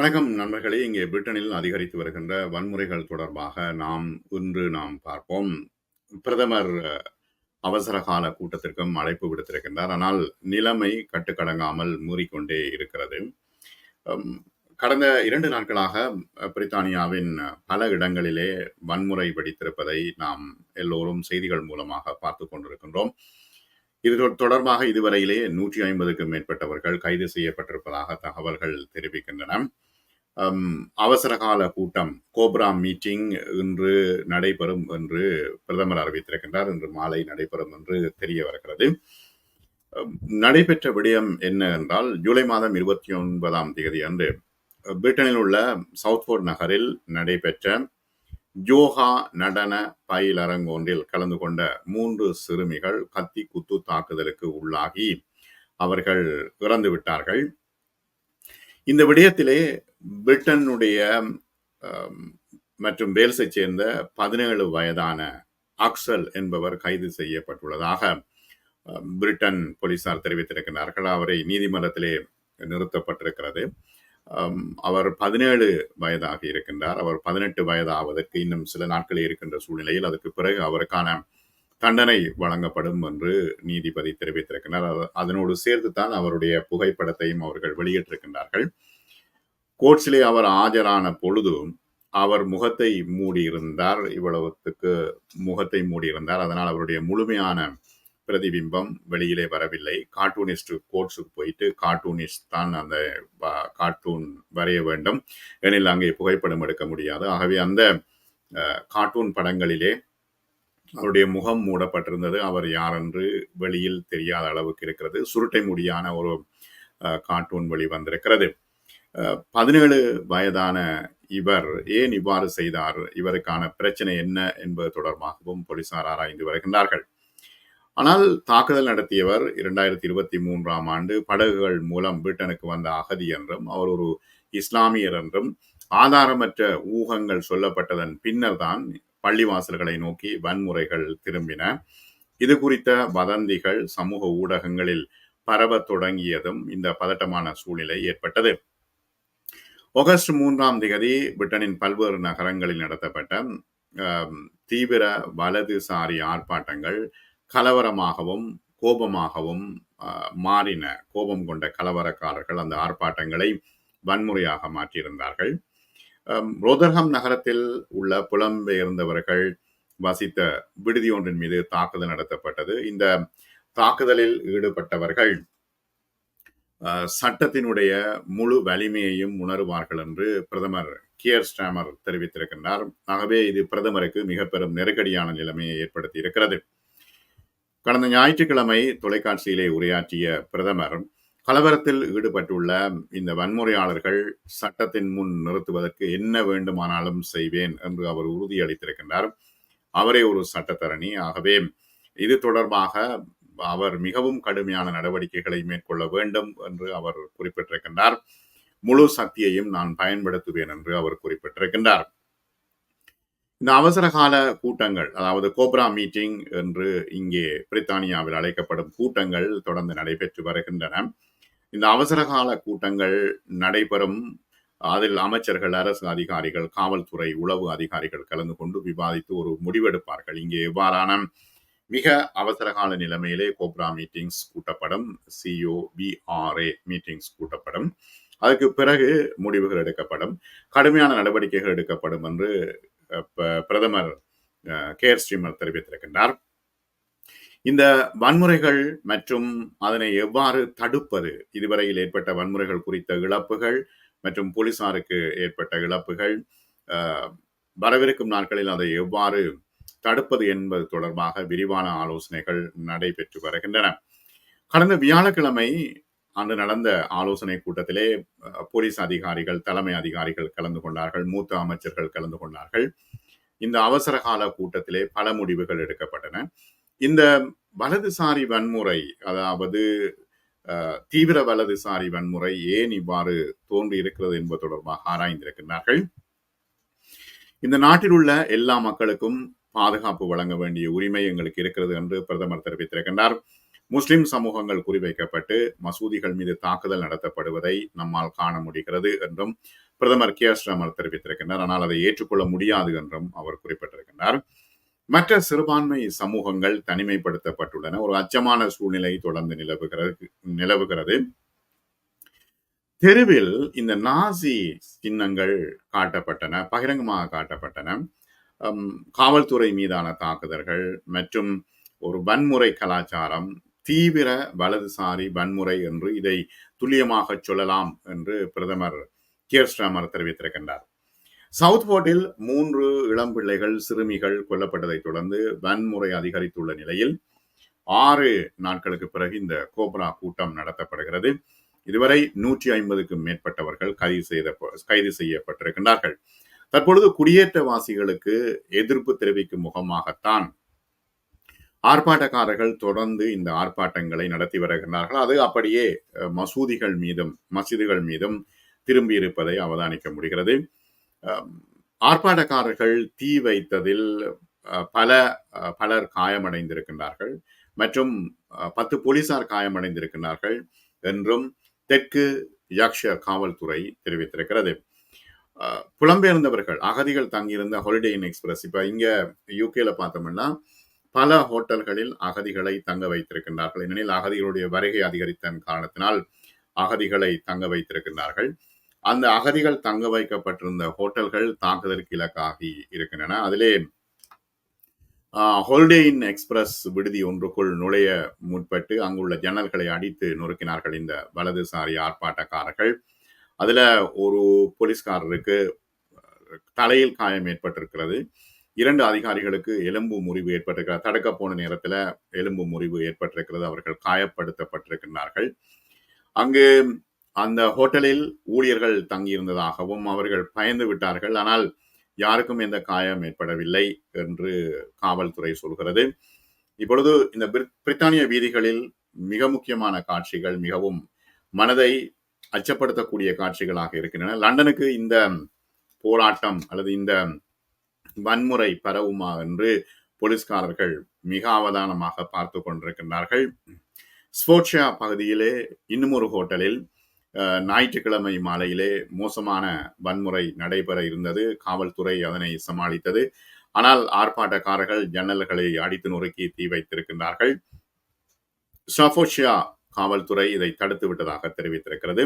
வணக்கம் நண்பர்களே. இங்கே பிரிட்டனில் அதிகரித்து வருகின்ற வன்முறைகள் தொடர்பாக நாம் இன்று நாம் பார்ப்போம். பிரதமர் அவசர கால கூட்டத்திற்கும் அழைப்பு விடுத்திருக்கின்றார். ஆனால் நிலைமை கட்டுக்கடங்காமல் மூறிக்கொண்டே இருக்கிறது. கடந்த இரண்டு நாட்களாக பிரித்தானியாவின் பல இடங்களிலே வன்முறை வெடித்திருப்பதை நாம் எல்லோரும் செய்திகள் மூலமாக பார்த்து கொண்டிருக்கின்றோம். இது தொ- தொடர்பாக இதுவரையிலே நூற்றி ஐம்பதுக்கும் மேற்பட்டவர்கள் கைது செய்யப்பட்டிருப்பதாக தகவல்கள் தெரிவிக்கின்றன. அவசரகால அவசர கால கூட்டம் கோப்ரா மீட்டிங் இன்று நடைபெறும் என்று பிரதமர் அறிவித்திருக்கின்றார். இன்று மாலை நடைபெறும் என்று தெரிய வருகிறது. நடைபெற்ற விடயம் என்ன என்றால் ஜூலை மாதம் இருபத்தி ஒன்பதாம் தேதி அன்று பிரிட்டனில் உள்ள சவுத்போர்ட் நகரில் நடைபெற்ற யோகா நடன பயிலரங்கொன்றில் கலந்து கொண்ட மூன்று சிறுமிகள் கத்தி குத்து தாக்குதலுக்கு உள்ளாகி அவர்கள் இறந்து விட்டார்கள் இந்த விடயத்திலே பிரிட்டனுடைய மற்றும் வேல்ஸை சேர்ந்த பதினேழு வயதான அக்சல் என்பவர் கைது செய்யப்பட்டுள்ளதாக பிரிட்டன் போலீசார் தெரிவித்திருக்கிறார்கள். அவரை நீதிமன்றத்திலே நிறுத்தப்பட்டிருக்கிறது. அவர் பதினேழு வயதாக இருக்கின்றார். அவர் பதினெட்டு வயதாவதற்கு இன்னும் சில நாட்களே இருக்கின்ற சூழ்நிலையில் அதற்கு பிறகு அவருக்கான தண்டனை வழங்கப்படும் என்று நீதிபதி தெரிவித்திருக்கிறார். அதனோடு அதனோடு சேர்த்துத்தான் அவருடைய புகைப்படத்தையும் அவர்கள் வெளியிட்டிருக்கின்றார்கள். கோர்ட்ஸிலே அவர் ஆஜரான பொழுது அவர் முகத்தை மூடியிருந்தார். இவ்வளவுத்துக்கு முகத்தை மூடியிருந்தார். அதனால் அவருடைய முழுமையான பிரதிபிம்பம் வெளியிலே வரவில்லை. கார்ட்டூனிஸ்ட் கோர்ட்ஸுக்கு போயிட்டு கார்ட்டூனிஸ்ட் தான் அந்த கார்ட்டூன் வரைய வேண்டும். எனில் அங்கே புகைப்படம் எடுக்க முடியாது. ஆகவே அந்த கார்ட்டூன் படங்களிலே அவருடைய முகம் மூடப்பட்டிருந்தது. அவர் யார் என்று வெளியில் தெரியாத அளவுக்கு இருக்கிறது. சுருட்டை முடியான ஒரு அஹ், கார்ட்டூன் வழி வந்திருக்கிறது பதினேழு வயதான இவர் ஏன் இவ்வாறு செய்தார்? இவருக்கான பிரச்சனை என்ன என்பது தொடர்பாகவும் போலீசார் ஆராய்ந்து வருகின்றார்கள். ஆனால் தாக்குதல் நடத்தியவர் இரண்டாயிரத்தி இருபத்தி மூன்றாம் ஆண்டு படகுகள் மூலம் பிரிட்டனுக்கு வந்த அகதி என்றும் அவர் ஒரு இஸ்லாமியர் என்றும் ஆதாரமற்ற ஊகங்கள் சொல்லப்பட்டதன் பின்னர் தான் பள்ளிவாசல்களை நோக்கி வன்முறைகள் திரும்பின. இது குறித்த வதந்திகள் சமூக ஊடகங்களில் பரவத் தொடங்கியதும் இந்த பதட்டமான சூழ்நிலை ஏற்பட்டது. ஆகஸ்ட் மூன்றாம் திகதி பிரிட்டனின் பல்வேறு நகரங்களில் நடத்தப்பட்ட தீவிர வலதுசாரி ஆர்ப்பாட்டங்கள் கலவரமாகவும் கோபமாகவும் மாறின. கோபம் கொண்ட கலவரக்காரர்கள் அந்த ஆர்ப்பாட்டங்களை வன்முறையாக மாற்றியிருந்தார்கள். ரோதர்ஹாம் நகரத்தில் உள்ள புலம்பெயர்ந்தவர்கள் வசித்த விடுதி ஒன்றின் மீது தாக்குதல் நடத்தப்பட்டது. இந்த தாக்குதலில் ஈடுபட்டவர்கள் சட்டத்தினுடைய முழு வலிமையையும் உணருவார்கள் என்று பிரதமர் கியர் ஸ்டாமர் தெரிவித்திருக்கின்றார். ஆகவே இது பிரதமருக்கு மிக பெரும் நெருக்கடியான நிலைமையை ஏற்படுத்தி இருக்கிறது கடந்த ஞாயிற்றுக்கிழமை தொலைக்காட்சியிலே உரையாற்றிய பிரதமர் கலவரத்தில் ஈடுபட்டுள்ள இந்த வன்முறையாளர்கள் சட்டத்தின் முன் நிறுத்துவதற்கு என்ன வேண்டுமானாலும் செய்வேன் என்று அவர் உறுதியளித்திருக்கின்றார். அவரே ஒரு சட்டத்தரணி. ஆகவே இது தொடர்பாக அவர் மிகவும் கடுமையான நடவடிக்கைகளை மேற்கொள்ள வேண்டும் என்று அவர் குறிப்பிட்டிருக்கின்றார். முழு சக்தியையும் நான் பயன்படுத்துவேன் என்று அவர் குறிப்பிட்டிருக்கின்றார். இந்த அவசர கால கூட்டங்கள் அதாவது கோப்ரா மீட்டிங் என்று இங்கே பிரித்தானியாவில் அழைக்கப்படும் கூட்டங்கள் தொடர்ந்து நடைபெற்று வருகின்றன. இந்த அவசர கால கூட்டங்கள் நடைபெறும். அதில் அமைச்சர்கள் அரசு அதிகாரிகள் காவல்துறை உளவு அதிகாரிகள் கலந்து கொண்டு விவாதித்து ஒரு முடிவெடுப்பார்கள். இங்கே எவ்வாறான மிக அவசர கால நிலைமையிலே COBRA meetings கூட்டப்படும். C O B R A meetings கூட்டப்படும். அதுக்கு பிறகு முடிவுகள் எடுக்கப்படும். கடுமையான நடவடிக்கைகள் எடுக்கப்படும் என்று ப- பிரதமர் கே ஸ்ரீமர் தெரிவித்திருக்கின்றார். இந்த வன்முறைகள் மற்றும் அதனை எவ்வாறு தடுப்பது? இதுவரையில் ஏற்பட்ட வன்முறைகள் குறித்த இழப்புகள் மற்றும் போலீசாருக்கு ஏற்பட்ட இழப்புகள் வரவிருக்கும் நாட்களில் அதை எவ்வாறு தடுப்பது என்பது தொடர்பாக விரிவான ஆலோசனைகள் நடைபெற்று வருகின்றன. கடந்த வியாழக்கிழமை அன்று நடந்த ஆலோசனை கூட்டத்திலே அஹ், போலீஸ் அதிகாரிகள் தலைமை அதிகாரிகள் கலந்து கொண்டார்கள் மூத்த அமைச்சர்கள் கலந்து கொண்டார்கள். இந்த அவசர கால கூட்டத்திலே பல முடிவுகள் எடுக்கப்பட்டன. இந்த வலதுசாரி வன்முறை அதாவது தீவிர வலதுசாரி வன்முறை ஏன் இவ்வாறு தோன்றி இருக்கிறது என்பது தொடர்பாக ஆராய்ந்திருக்கிறார்கள். இந்த நாட்டில் உள்ள எல்லா மக்களுக்கும் பாதுகாப்பு வழங்க வேண்டிய உரிமை எங்களுக்கு இருக்கிறது என்று பிரதமர் தெரிவித்திருக்கின்றார். முஸ்லிம் சமூகங்கள் குறிவைக்கப்பட்டு மசூதிகள் மீது தாக்குதல் நடத்தப்படுவதை நம்மால் காண முடிகிறது என்றும் பிரதமர் கே எஸ் தெரிவித்திருக்கின்றார். ஆனால் அதை ஏற்றுக்கொள்ள முடியாது என்றும் அவர் குறிப்பிட்டிருக்கின்றார். மற்ற சிறுபான்மை சமூகங்கள் தனிமைப்படுத்தப்பட்டுள்ளன. ஒரு அச்சமான சூழ்நிலை தொடர்ந்து நிலவுகிறது நிலவுகிறது. தெருவில் இந்த நாசி சின்னங்கள் காட்டப்பட்டன பகிரங்கமாக காட்டப்பட்டன. காவல்துறை மீதான தாக்குதல்கள் மற்றும் ஒரு வன்முறை கலாச்சாரம் தீவிர வலதுசாரி வன்முறை என்று இதை துல்லியமாக சொல்லலாம் என்று பிரதமர் கியர் ஸ்டாமர் தெரிவித்திருக்கின்றார். சவுத் போர்ட்டில் மூன்று இளம் பிள்ளைகள் சிறுமிகள் கொல்லப்பட்டதை தொடர்ந்து வன்முறை அதிகரித்துள்ள நிலையில் ஆறு நாட்களுக்கு பிறகு இந்த கோப்ரா கூட்டம் நடத்தப்படுகிறது. இதுவரை நூற்றி ஐம்பதுக்கும் மேற்பட்டவர்கள் கைது செய்த கைது செய்யப்பட்டிருக்கின்றார்கள். தற்பொழுது குடியேற்றவாசிகளுக்கு எதிர்ப்பு தெரிவிக்கும் முகமாகத்தான் ஆர்ப்பாட்டக்காரர்கள் தொடர்ந்து இந்த ஆர்ப்பாட்டங்களை நடத்தி வருகின்றார்கள். அது அப்படியே மசூதிகள் மீதும் மசீதுகள் மீதும் திரும்பி இருப்பதை அவதானிக்க முடிகிறது. ஆர்ப்பாட்டக்காரர்கள் தீ வைத்ததில் பல பலர் காயமடைந்திருக்கின்றார்கள் மற்றும் பத்து போலீசார் காயமடைந்திருக்கின்றார்கள் என்றும் தெற்கு யக்ஷ காவல்துறை தெரிவித்திருக்கிறது. புலம்பெயர்ந்தவர்கள் அகதிகள் தங்கியிருந்த ஹாலிடே இன் எக்ஸ்பிரஸ் இப்போ இங்கே யூகேல பார்த்தோம்னா பல ஹோட்டல்களில் அகதிகளை தங்க வைத்திருக்கின்றார்கள். ஏனெனில் அகதிகளுடைய வருகை அதிகரித்த காரணத்தினால் அகதிகளை தங்க வைத்திருக்கின்றார்கள். அந்த அகதிகள் தங்க வைக்கப்பட்டிருந்த ஹோட்டல்கள் தாக்குதலுக்கு இலக்காகி இருக்கின்றன. அதிலே ஹோல்டே இன் எக்ஸ்பிரஸ் விடுதி ஒன்றுக்குள் நுழைய முற்பட்டு அங்குள்ள ஜன்னல்களை அடித்து நொறுக்கினார்கள் இந்த வலதுசாரி ஆர்ப்பாட்டக்காரர்கள். அதில் ஒரு போலீஸ்காரருக்கு தலையில் காயம் ஏற்பட்டிருக்கிறது. இரண்டு அதிகாரிகளுக்கு எலும்பு முறிவு ஏற்பட்டிருக்கிறது. தடுக்க போன நேரத்தில் எலும்பு முறிவு ஏற்பட்டிருக்கிறது. அவர்கள் காயப்படுத்தப்பட்டிருக்கின்றார்கள். அங்கு அந்த ஹோட்டலில் ஊழியர்கள் தங்கியிருந்ததாகவும் அவர்கள் பயந்து விட்டார்கள். ஆனால் யாருக்கும் எந்த காயம் ஏற்படவில்லை என்று காவல்துறை சொல்கிறது. இப்பொழுது இந்த பிரித்- பிரித்தானிய வீதிகளில் மிக முக்கியமான காட்சிகள் மிகவும் மனதை அச்சப்படுத்தக்கூடிய காட்சிகளாக இருக்கின்றன. லண்டனுக்கு இந்த போராட்டம் அல்லது இந்த வன்முறை பரவுமா என்று போலீஸ்காரர்கள் மிக அவதானமாக பார்த்து கொண்டிருக்கின்றார்கள். ஸ்போர்ட்ஷா பகுதியிலே இன்னும் ஒரு ஹோட்டலில் ஞாயிற்றுக்கிழமை மாலையிலே மோசமான வன்முறை நடைபெற இருந்தது. காவல்துறை அதனை சமாளித்தது. ஆனால் ஆர்ப்பாட்டக்காரர்கள் ஜன்னல்களை அடித்து நொறுக்கி தீ வைத்திருக்கின்றார்கள். ஸ்டாஃபோஷியா காவல்துறை இதை தடுத்து விட்டதாக தெரிவித்திருக்கிறது.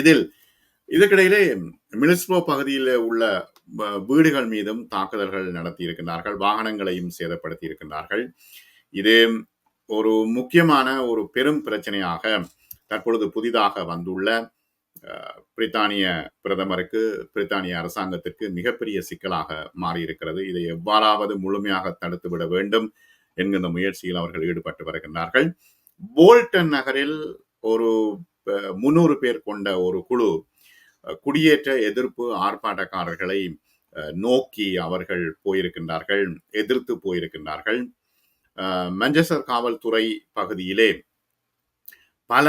இதில் இதற்கிடையிலே மிலிஸ்போ பகுதியில் உள்ள வீடுகள் மீதும் தாக்குதல்கள் நடத்தி இருக்கின்றார்கள் வாகனங்களையும் சேதப்படுத்தி இருக்கின்றார்கள் இது ஒரு முக்கியமான ஒரு பெரும் பிரச்சனையாக தற்பொழுது புதிதாக வந்துள்ள பிரித்தானிய பிரதமருக்கு பிரித்தானிய அரசாங்கத்திற்கு மிகப்பெரிய சிக்கலாக மாறியிருக்கிறது. இதை எவ்வாறாவது முழுமையாக தடுத்துவிட வேண்டும் என்கின்ற முயற்சியில் அவர்கள் ஈடுபட்டு வருகின்றார்கள். போல்டன் நகரில் ஒரு முன்னூறு பேர் கொண்ட ஒரு குழு குடியேற்ற எதிர்ப்பு ஆர்ப்பாட்டக்காரர்களை நோக்கி அவர்கள் போயிருக்கின்றார்கள் எதிர்த்து போயிருக்கின்றார்கள். மஞ்சசர் காவல்துறை பகுதியிலே பல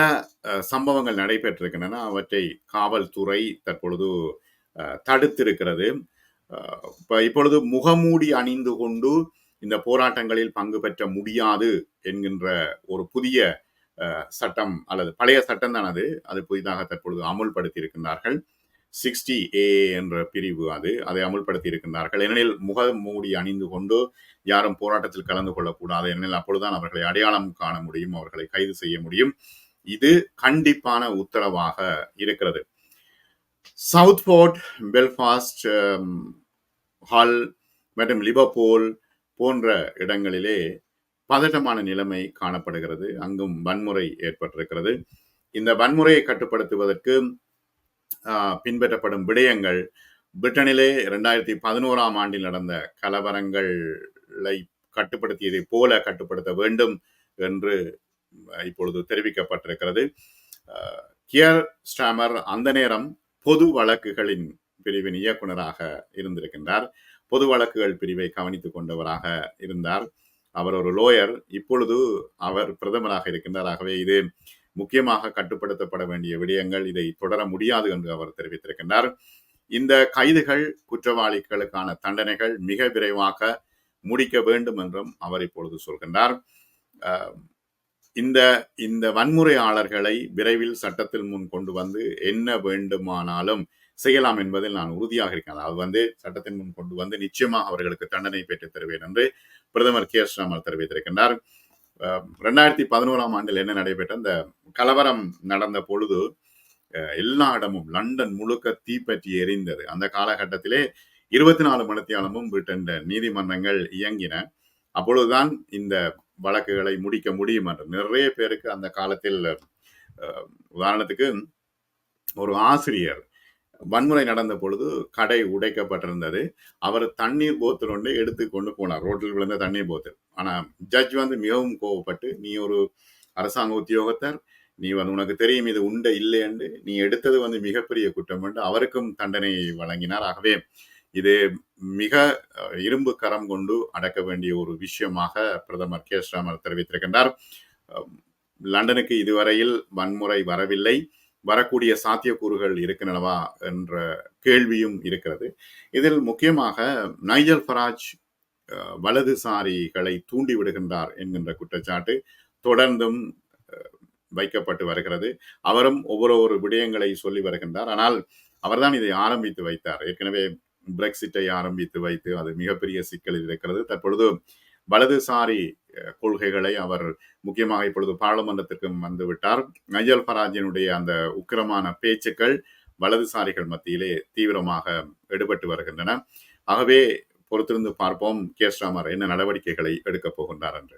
சம்பவங்கள் நடைபெற்றிருக்கின்றன. அவற்றை காவல்துறை தற்பொழுது தடுத்திருக்கிறது. இப்போ இப்பொழுது முகமூடி அணிந்து கொண்டு இந்த போராட்டங்களில் பங்கு பெற்ற முடியாது என்கின்ற ஒரு புதிய சட்டம் அல்லது பழைய சட்டம் தான் அது. அது புதிதாக தற்பொழுது அமுல்படுத்தி இருக்கின்றார்கள் சிக்ஸ்டி ஏ என்ற பிரிவு அது. அதை அமுல்படுத்தி இருக்கின்றார்கள் ஏனெனில் முக மூடி அணிந்து கொண்டு யாரும் போராட்டத்தில் கலந்து கொள்ளக்கூடாது. ஏனெனில் அப்பொழுதுதான் அவர்களை அடையாளம் காண முடியும். அவர்களை கைது செய்ய முடியும். இது கண்டிப்பான உத்தரவாக இருக்கிறது. சவுத் போர்ட் பெல்ஃபாஸ்ட் ஹால் மற்றும் லிவர்பூல் போன்ற இடங்களிலே பதட்டமான நிலைமை காணப்படுகிறது. அங்கும் வன்முறை ஏற்பட்டிருக்கிறது. இந்த வன்முறையை கட்டுப்படுத்துவதற்கு ஆஹ், பின்பற்றப்படும் விடயங்கள் பிரிட்டனிலே இரண்டாயிரத்தி பதினோராம் ஆண்டில் நடந்த கலவரங்களை கட்டுப்படுத்தியதை போல கட்டுப்படுத்த வேண்டும் என்று இப்பொழுது தெரிவிக்கப்பட்டிருக்கிறது. கியர் ஸ்டாமர் அந்த நேரம் பொது வழக்குகளின் பிரிவின் இயக்குனராக இருந்திருக்கின்றார். பொது வழக்குகள் பிரிவை கவனித்துக் கொண்டவராக இருந்தார். அவர் ஒரு லோயர் இப்பொழுது அவர் பிரதமராக இருக்கின்றார் ஆகவே இது முக்கியமாக கட்டுப்படுத்தப்பட வேண்டிய விடயங்கள். இதை தொடர முடியாது என்று அவர் தெரிவித்திருக்கின்றார். இந்த கைதுகள் குற்றவாளிகளுக்கான தண்டனைகள் மிக விரைவாக முடிக்க வேண்டும் என்றும் அவர் இப்பொழுது சொல்கின்றார். இந்த இந்த வன்முறையாளர்களை விரைவில் சட்டத்தில் முன் கொண்டு வந்து என்ன வேண்டுமானாலும் செய்யலாம் என்பதில் நான் உறுதியாக இருக்கேன். அதாவது வந்து சட்டத்தின் முன் கொண்டு வந்து நிச்சயமாக அவர்களுக்கு தண்டனை பெற்றுத் தருவேன் என்று பிரதமர் கே. எஸ் ராமர் தெரிவித்திருக்கின்றார். அஹ், ரெண்டாயிரத்தி பதினோராம் ஆண்டில் என்ன நடைபெற்ற அந்த கலவரம் நடந்த பொழுது எல்லா இடமும் லண்டன் முழுக்க தீப்பற்றி எரிந்தது. அந்த காலகட்டத்திலே இருபத்தி நாலு மணித்தியாலமும் பிரிட்டன் நீதிமன்றங்கள் இயங்கின. அப்பொழுதுதான் இந்த வழக்குகளை முடிக்க முடியும் என்று. நிறைய பேருக்கு அந்த காலத்தில் உதாரணத்துக்கு ஒரு ஆசிரியர் வன்முறை நடந்த பொழுது கடை உடைக்கப்பட்டிருந்தது. அவர் தண்ணீர் போத்தல் ஒன்று எடுத்து கொண்டு போனார். ரோட்டில் விழுந்த தண்ணீர் போத்தல் ஆனால் ஜட்ஜ் வந்து மிகவும் கோவப்பட்டு நீ ஒரு அரசாங்க உத்தியோகத்தர். நீ வந்து உனக்கு தெரியும் இது உண்டை இல்லை என்று நீ எடுத்தது வந்து மிகப்பெரிய குற்றம் என்று அவருக்கும் தண்டனை வழங்கினார். ஆகவே இது மிக இரும்பு கரம் கொண்டு அடக்க வேண்டிய ஒரு விஷயமாக பிரதமர் கே. ஸ்ராமர் தெரிவித்திருக்கின்றார். லண்டனுக்கு இதுவரையில் வன்முறை வரவில்லை. வரக்கூடிய சாத்தியக்கூறுகள் இருக்கின்றனவா என்ற கேள்வியும் இருக்கிறது. இதில் முக்கியமாக நைஜல் ஃபராஜ் வலதுசாரிகளை தூண்டி விடுகின்றார் என்கின்ற குற்றச்சாட்டு தொடர்ந்தும் வைக்கப்பட்டு வருகிறது. அவரும் ஒவ்வொரு ஒரு விடயங்களை சொல்லி வருகின்றார். ஆனால் அவர்தான் இதை ஆரம்பித்து வைத்தார். ஏற்கனவே பிரெக்சிட்டை ஆரம்பித்து வைத்து அது மிகப்பெரிய சிக்கலில் இருக்கிறது. தற்பொழுது வலதுசாரி கொள்கைகளை அவர் முக்கியமாக இப்பொழுது பாராளுமன்றத்திற்கும் வந்துவிட்டார் நஜல் ஃபராஜினுடைய அந்த உக்கிரமான பேச்சுக்கள் வலதுசாரிகள் மத்தியிலே தீவிரமாக எடுபட்டு வருகின்றன. ஆகவே பொறுத்திருந்து பார்ப்போம் கே. என்ன நடவடிக்கைகளை எடுக்கப் போகின்றார் என்று.